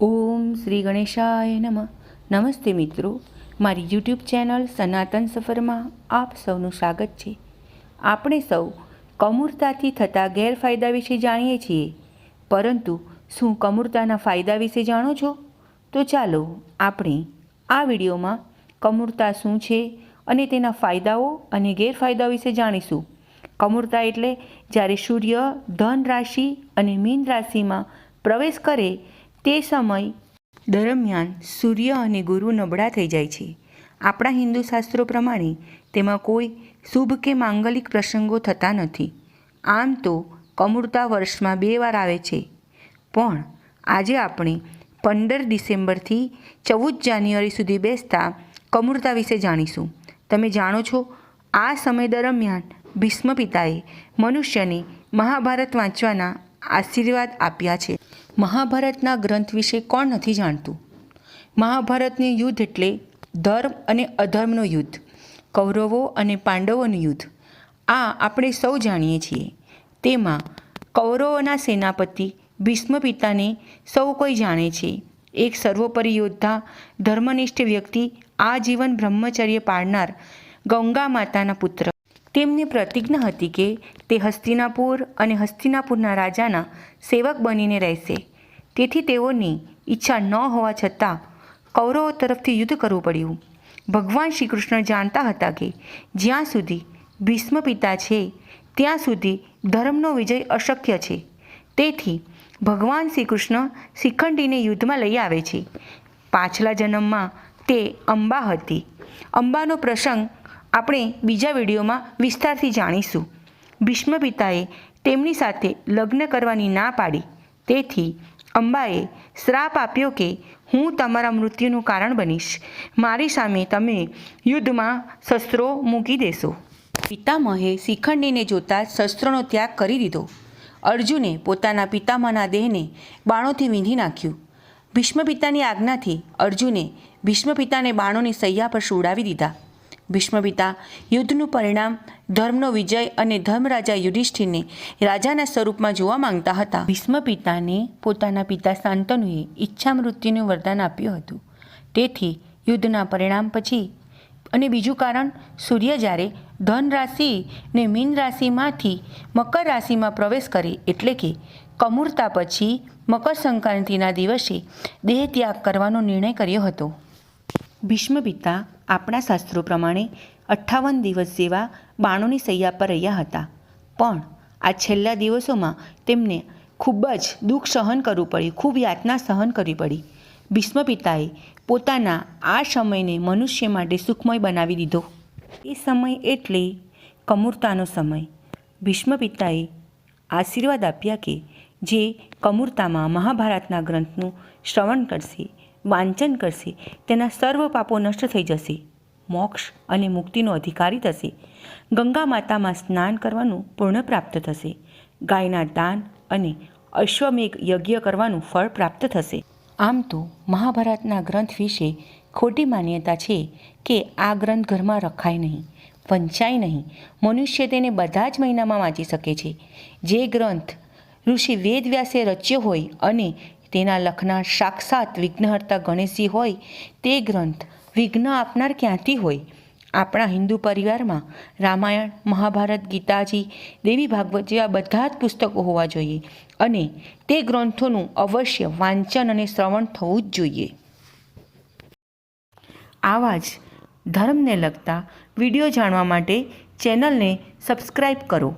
ઓમ શ્રી ગણેશાય નમઃ. નમસ્તે મિત્રો, મારી યુટ્યુબ ચેનલ સનાતન સફરમાં આપ સૌનું સ્વાગત છે. આપણે સૌ કમૂરતાથી થતા ગેરફાયદા વિશે જાણીએ છીએ. પરંતુ શું કમૂરતાના ફાયદા વિશે જાણો છો? તો ચાલો આપણે આ વિડીયોમાં કમૂરતા શું છે અને તેના ફાયદાઓ અને ગેરફાયદાઓ વિશે જાણીશું. કમૂરતા એટલે જ્યારે સૂર્ય ધન રાશિ અને મીન રાશિમાં પ્રવેશ કરે તે સમય દરમિયાન સૂર્ય અને ગુરુ નબળા થઈ જાય છે. આપણા હિન્દુ શાસ્ત્રો પ્રમાણે તેમાં કોઈ શુભ કે માંગલિક પ્રસંગો થતા નથી. આમ તો કમૂરતા વર્ષમાં બે વાર આવે છે. પણ આજે આપણે પંદર ડિસેમ્બરથી ચૌદ જાન્યુઆરી સુધી બેસતા કમૂરતા વિશે જાણીશું. તમે જાણો છો, આ સમય દરમિયાન ભીષ્મ પિતાએ મનુષ્યને મહાભારત વાંચવાના આશીર્વાદ આપ્યા છે. મહાભારતના ગ્રંથ વિશે કોણ નથી જાણતું? મહાભારતનું યુદ્ધ એટલે ધર્મ અને અધર્મનું યુદ્ધ, કૌરવો અને પાંડવોનું યુદ્ધ. આ આપણે સૌ જાણીએ છીએ. તેમાં કૌરવોના સેનાપતિ ભીષ્મ પિતાને સૌ કોઈ જાણે છે. એક સર્વોપરી યોદ્ધા, ધર્મનિષ્ઠ વ્યક્તિ આજીવન બ્રહ્મચર્ય પાળનાર ગંગા માતાના પુત્ર. તેમની પ્રતિજ્ઞા હતી કે તે હસ્તિનાપુર અને હસ્તિનાપુરના રાજાના સેવક બનીને રહેશે. તેથી તેઓની ઈચ્છા ન હોવા છતાં કૌરવો તરફથી યુદ્ધ કરવું પડ્યું. ભગવાન શ્રી કૃષ્ણ જાણતા હતા કે જ્યાં સુધી ભીષ્મ પિતા છે, ત્યાં સુધી ધર્મનો વિજય અશક્ય છે. તેથી ભગવાન શ્રી કૃષ્ણ શિખંડીને યુદ્ધમાં લઈ આવે છે. પાછલા જન્મમાં તે અંબા હતી. અંબાનો પ્રસંગ આપણે બીજા વિડીયોમાં વિસ્તારથી જાણીશું. ભીષ્મ પિતાએ તેમની સાથે લગ્ન કરવાની ના પાડી. તેથી અંબાએ શ્રાપ આપ્યો કે હું તમારા મૃત્યુનું કારણ બનીશ. મારી સામે તમે યુદ્ધમાં શસ્ત્રો મૂકી દેશો. પિતામહે શિખંડીને જોતા શસ્ત્રોનો ત્યાગ કરી દીધો. અર્જુને પોતાના પિતામહના દેહને બાણોથી વીંધી નાખ્યું. ભીષ્મ પિતાની આજ્ઞાથી અર્જુને ભીષ્મ પિતાને બાણોની સૈયા પર સુવડાવી દીધા. ભીષ્મ પિતા યુદ્ધનું પરિણામ, ધર્મનો વિજય અને ધર્મરાજા યુધિષ્ઠિરને રાજાના સ્વરૂપમાં જોવા માંગતા હતા. ભીષ્મપિતાને પોતાના પિતા શાંતનુએ ઈચ્છા મૃત્યુનું વરદાન આપ્યું હતું. તેથી યુદ્ધના પરિણામ પછી અને બીજું કારણ, સૂર્ય જ્યારે ધન રાશિને મીન રાશિમાંથી મકર રાશિમાં પ્રવેશ કરે એટલે કે કમૂરતા પછી મકર સંક્રાંતિના દિવસે દેહ ત્યાગ કરવાનો નિર્ણય કર્યો હતો. ભીષ્મ પિતા આપણા શાસ્ત્રો પ્રમાણે અઠ્ઠાવન દિવસ જેવા બાણોની સૈયા પર રહ્યા હતા. પણ આ છેલ્લા દિવસોમાં તેમને ખૂબ જ દુઃખ સહન કરવું પડ્યું, ખૂબ યાતના સહન કરવી પડી. ભીષ્મ પિતાએ પોતાના આ સમયને મનુષ્ય માટે સુખમય બનાવી દીધો. એ સમય એટલે કમૂરતાનો સમય. ભીષ્મ પિતાએ આશીર્વાદ આપ્યા કે જે કમૂરતામાં મહાભારતના ગ્રંથનું શ્રવણ કરશે. વાંચન કરશે. તેના સર્વ પાપો નષ્ટ થઈ જશે. મોક્ષ અને મુક્તિનો અધિકારી થશે. ગંગા માતામાં સ્નાન કરવાનું પૂર્ણ પ્રાપ્ત થશે. ગાયના દાન અને અશ્વમેઘ યજ્ઞ કરવાનું ફળ પ્રાપ્ત થશે. આમ તો મહાભારતના ગ્રંથ વિશે ખોટી માન્યતા છે કે આ ગ્રંથ ઘરમાં રખાય નહીં, વંચાય નહીં. મનુષ્ય તેને બધા જ મહિનામાં વાંચી શકે છે. જે ગ્રંથ ઋષિ વેદવ્યાસે રચ્યો હોય અને તેના લખનાર સાક્ષાત વિઘ્નહર્તા ગણેશજી હોય, તે ગ્રંથ વિઘ્ન આપનાર ક્યાંથી હોય? આપણા હિન્દુ પરિવારમાં રામાયણ, મહાભારત, ગીતાજી, દેવી ભાગવત જેવા બધા જ પુસ્તકો હોવા જોઈએ અને તે ગ્રંથોનું અવશ્ય વાંચન અને શ્રવણ થવું જ જોઈએ. આવા જ ધર્મને લગતા વીડિયો જાણવા માટે ચેનલને સબસ્ક્રાઈબ કરો.